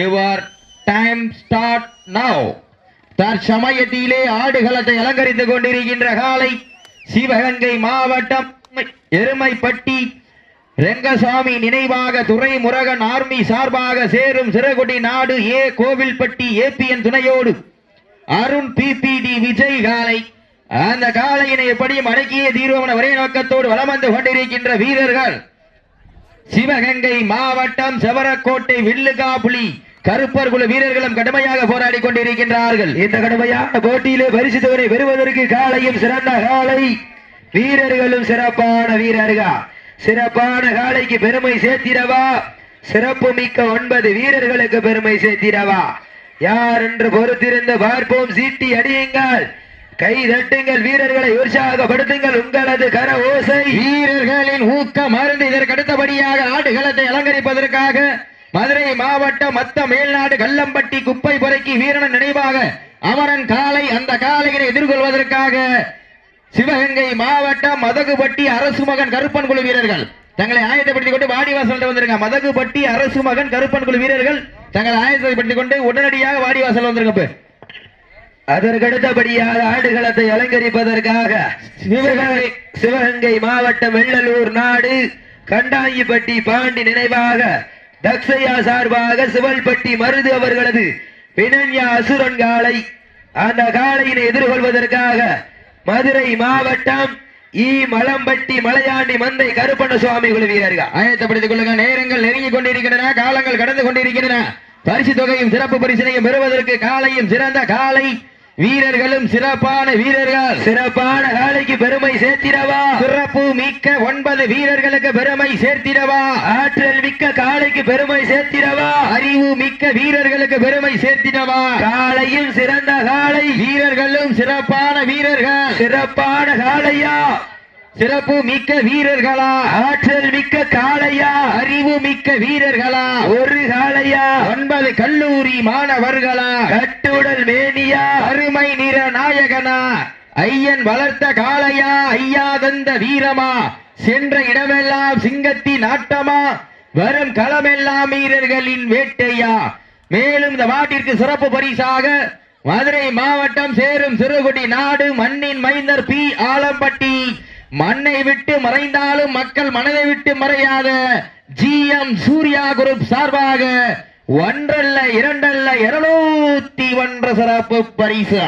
Your time start now தற்சமயத்திலே ஆடுகளத்தை அலங்கரித்துக் கொண்டிருக்கின்ற காலை சிவகங்கை மாவட்டம் எருமைப்பட்டி ரெங்கசாமி நினைவாக துறை முருகன் ஆர்மி சார்பாக சேரும் சிறகுடி நாடு ஏ கோவில்பட்டி ஏபிஎன் துணையோடு அருண் பிபிடி விஜய் காலை. அந்த காலையினை எப்படியும் அடக்கிய தீர்வமன ஒரே நோக்கத்தோடு வளம் வந்து கொண்டிருக்கின்ற வீரர்கள். சிவகங்கை மாவட்டம் செவரக்கோட்டை வில்லுகாபுலி கருப்பர் குழு வீரர்களும் கடுமையாக போராடி கொண்டிருக்கின்றார்கள். இந்த கடுமையான போட்டியிலே பரிசு தொகை பெறுவதற்கு காலையும் சிறந்த காலை. வீரர்களும் சிறப்பான வீரர்கள். சிறப்பான காலைக்கு பெருமை சேர்த்திடவா? சிறப்பு மிக்க ஒன்பது வீரர்களுக்கு பெருமை சேர்த்திடவா? யார் என்று பொறுத்திருந்து பார்ப்போம். சீட்டி அடியுங்கள் கை தட்டுங்கள். வீரர்களை உற்சாகப்படுத்துங்கள். உங்களது கர ஓசை. வீரர்களின் ஊக்கம் மருந்து இதற்கு அடுத்தபடியாக ஆடுகளத்தை அலங்கரிப்பதற்காக மதுரை மாவட்டம் மத்த மேல்நாடு கல்லம்பட்டி குப்பை புரைக்கு வீரன் நினைவாக அமரன் காலை அந்த காலையினை எதிர்கொள்வதற்காக சிவகங்கை மாவட்டம் மதகுபட்டி அரசு மகன் கருப்பன் குழு வீரர்கள். தங்களை ஆயத்தப்படுத்திக் கொண்டு வாடிவாசல் வந்திருங்க. மதகுபட்டி அரசு மகன் கருப்பன் குழு வீரர்கள் தங்களை ஆயத்தப்படுத்திக் கொண்டு உடனடியாக வாடிவாசல் வந்திருங்க அதற்கடுத்தபடியாக ஆடுகளத்தை அலங்கரிப்பதற்காக சிவகங்கை சிவகங்கை மாவட்டம் வெள்ளலூர் நாடு கண்டாங்கிப்பட்டி பாண்டி நினைவாக தக்ஷயா சார்பாக சிவல்பட்டி மருது அவர்களது பினன்யா அசுரன் காலை அந்த காளையினை எதிர்கொள்வதற்காக மதுரை மாவட்டம் ஈ மலம்பட்டி மலையாண்டி மந்தை கருப்பண்ண சுவாமி குழு வீரர்கள். ஆயத்தப்படுத்திக் கொள்ளுங்க நேரங்கள் நெருங்கிக் கொண்டிருக்கின்றன காலங்கள் கடந்து கொண்டிருக்கின்றன. பரிசு தொகையும் சிறப்பு பரிசினையும் பெறுவதற்கு காலையும் சிறந்த காலை வீரர்களும் சிறப்பான வீரர்கள். சிறப்பான காலைக்கு பெருமை சேர்த்திடவா? சிறப்பு மிக்க ஒன்பது வீரர்களுக்கு பெருமை சேர்த்திடவா? ஆற்றல் மிக்க காலைக்கு பெருமை சேர்த்திடவா? அறிவு மிக்க வீரர்களுக்கு பெருமை சேர்த்திடவா? காலையும் சிறந்த காலை வீரர்களும் சிறப்பான வீரர்கள். சிறப்பான காளையா? சிறப்பு மிக்க வீரர்களா ஆற்றல் மிக்க காளையா அறிவு மிக்க வீரர்களா ஒரு காளையா ஒன்பது கல்லூரி மாணவர்களா கட்டுடல் மேனியா அருமை நிற நாயகனா ஐயன் வளர்த்த காளையா ஐயா தந்த வீரமா சென்ற இடமெல்லாம் சிங்கத்தின் ஆட்டமா வரும் களமெல்லாம் வீரர்களின் வேட்டையா. மேலும் இந்த மாட்டிற்கு சிறப்பு பரிசாக மதுரை மாவட்டம் சேரும் சிறுகுடி நாடு மண்ணின் மைந்தர் பி. ஆலம்பட்டி. மண்ணை விட்டு மறைந்தாலும் மக்கள் மனதை விட்டு மறையாத ஜி எம் சூர்யா குரூப் சார்பாக ஒன்றல்ல இரண்டல்ல இருநூத்தி ஒன்று சிறப்பு பரிசு.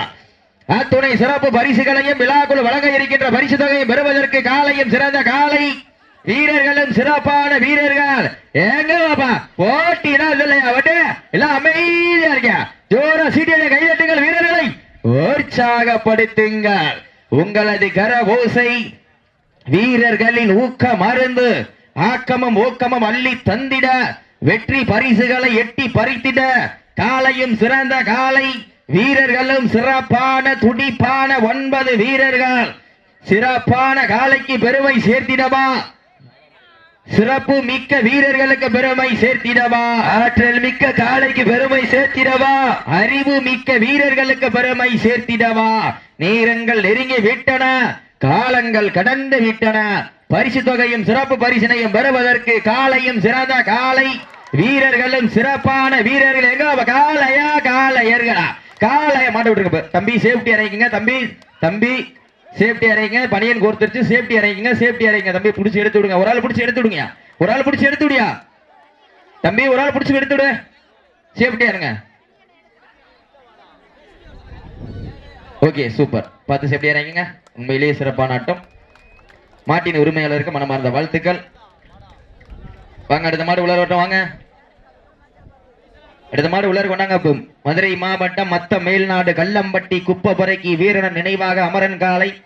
அத்துணை சிறப்பு பரிசுகளையும் விழாக்குள் வழங்க இருக்கின்ற பரிசு தொகையை பெறுவதற்கு காலையும் சிறந்த காலை. வீரர்களும் சிறப்பான வீரர்கள். எங்க பாப்பா? போட்டினா இல்லையா வட்டு எல்லாம் அமைதியா இருக்கியா? ஜோர சீட்டியில கைதட்டுங்கள் வீரர்களை. உற்சாகப்படுத்துங்கள். உங்களது கர ஓசை வீரர்களின் ஊக்க மருந்து ஆக்கமும் ஊக்கமும் அள்ளி தந்திட வெற்றி பரிசுகளை எட்டி பறித்திட காலையும் சிறந்த காலை வீரர்களும் சிறப்பான துடிப்பான ஒன்பது வீரர்கள். சிறப்பான காலைக்கு பெருமை சேர்த்திடவா? சிறப்பு மிக்க வீரர்களுக்கு பெருமை சேர்த்திடவா? ஆற்றல் மிக்க காளைக்கு பெருமை சேர்த்திடவா? அறிவு மிக்க வீரர்களுக்கு பெருமை சேர்த்திடவா? நேரங்கள் நெருங்கி விட்டன. காலங்கள் கடந்து விட்டன. பரிசு தொகையும் சிறப்பு பரிசினையும் பெறுவதற்கு காலையும் சிறந்த காலை வீரர்களும் சிறப்பான வீரர்கள். எங்க காலையா காளையா? காளையர்களா? காளைய மாட்ட விட்டுருங்க. தம்பி சேஃப்டி இறங்கிங்க. தம்பி தம்பி சேஃப்டி இறங்கிங்க. பனியன் கோர்த்துருச்சு. சேஃப்டி இறங்கிங்க. சேஃப்டி இறங்கிங்க. தம்பி பிடிச்சி எடுத்து விடுங்க. ஒரு ஆள் பிடிச்சி எடுத்து விடுங்க ஒரு ஆள் பிடிச்சி எடுத்து விடியா. தம்பி ஒரு ஆள் பிடிச்சி எடுத்து விடு. சேஃப்டி இறங்க ஓகே சூப்பர் பார்த்து சேஃப்டி இறங்கிங்க. உண்மையிலேயே சிறப்பான ஆட்டம். மாட்டின் உரிமையாளருக்கு மனமார்ந்த வாழ்த்துக்கள். வாங்க அடுத்த மாடு உலர் ஓட்டம் வாங்க. அடுத்த மாடு உலர் கொண்டாங்க மதுரை மாவட்டம் மத்த மேல்நாடு கல்லம்பட்டி குப்பபுரைக்கு வீரன நினைவாக அமரன் காலை